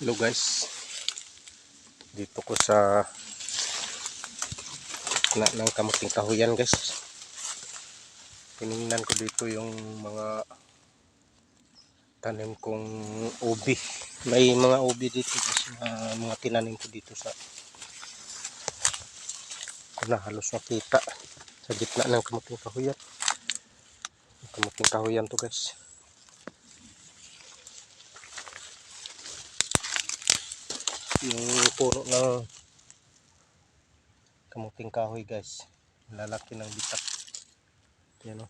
Hello guys. Dito ko sa na ng kamuting kahuyan guys. Tiningnan ko dito yung mga tanim kong ubi. May mga ubi dito guys na mga tinanim ko dito sa na halos nakita sa gitna ng kamuting kahuyan. Kamuting kahuyan to guys. Yung puno ng kamuting kahoy guys. Lalaki ng bitak. Yan o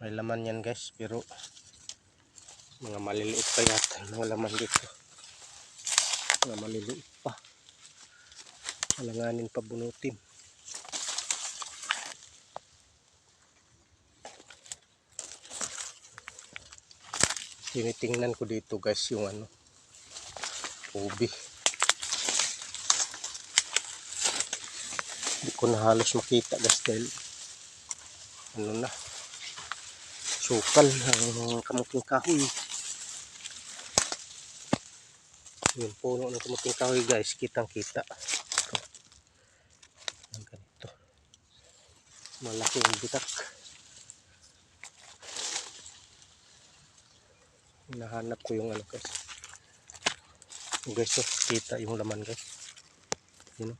may laman yan guys pero mga maliliit pa yata. Yung laman dito. Mga maliliit pa. Alanganin pa bunutin tinitingnan ko dito guys yung ano ubi. Hindi ko na halos makita guys dahil ano na sukal ng kamuting kahoy. Yung puno ng kamuting kahoy guys kitang kita ang ganito. Malaking bitak hinahanap ko yung ano guys yung guys oh, kita yung laman guys yun oh.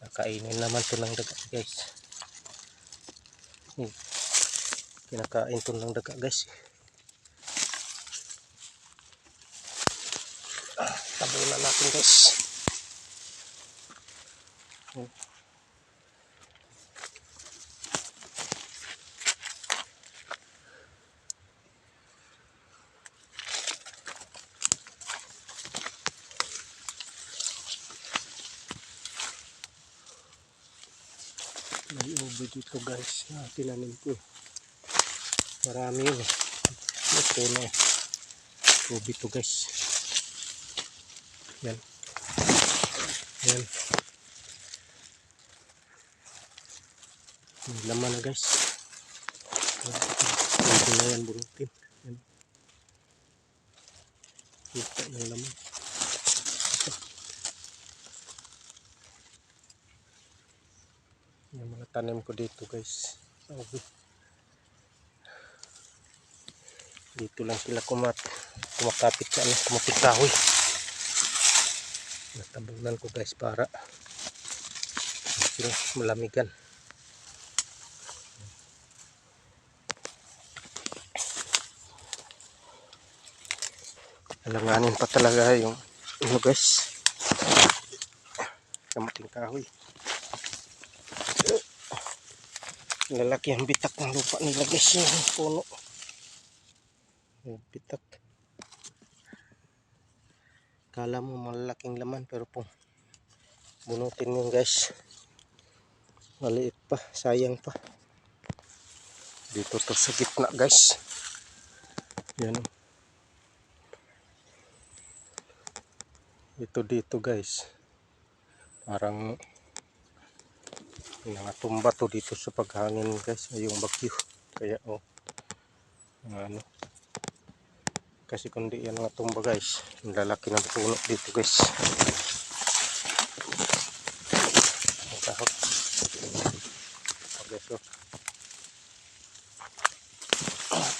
nakainin naman to ng daga guys Hmm. kinakain to ng daga guys ah, tabunan natin guys Hmm. May ubi dito guys. Na tinanim ko marami yun. Eh ito na ubi to guys. Yan. Yan. May laman na guys. Pwede na yan bunutin yan. Kita yung laman yung mga tanim ko dito guys. Dito lang sila kumat kumakapit sa ano kumapit kahoy. Natabunan ko guys para sila malamigan. Alanganin pa talaga yung ano guys kamating kahoy lalaki ang bitak ng lupa nila guys yung puno. Yung bitak. Kala mo malalaking laman pero po bunutin yun guys. Maliit pa sayang pa. Dito to sa gitna guys. Yan. Ito dito guys. Parang nangatumba to dito sa paghangin guys. Yung bagyo kaya oh. Ano. Kasi kundi yan nga tumba guys. Ang lalaki ng puno dito guys. Ang kahot oh, guys oh.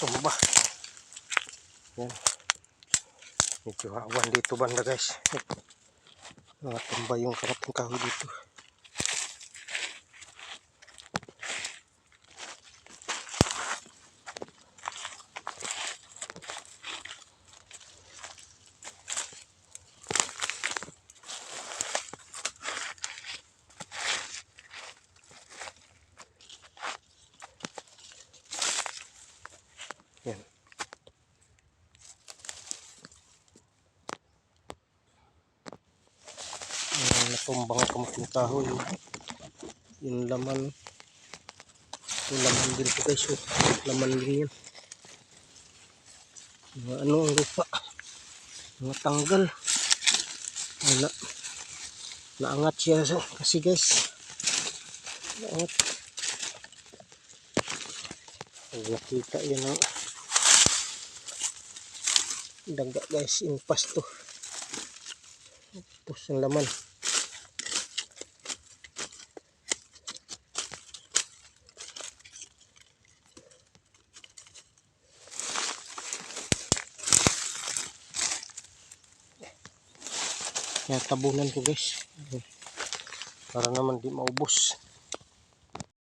Tumba yan. Medyo hawan dito banda guys. Mga tumba yung karating kahoy dito Yan. Yung natumbang kamuting kahoy. Yung laman. Yung laman din po guys. Oh. Laman din yan. Mga ano ang lupa. Mga tanggal. Wala. Naangat siya sa- kasi guys. Naangat. Nakita yan ang Daga guys, impas to. Tapos ang laman. Kaya tabunan ko guys. Para naman di maubos.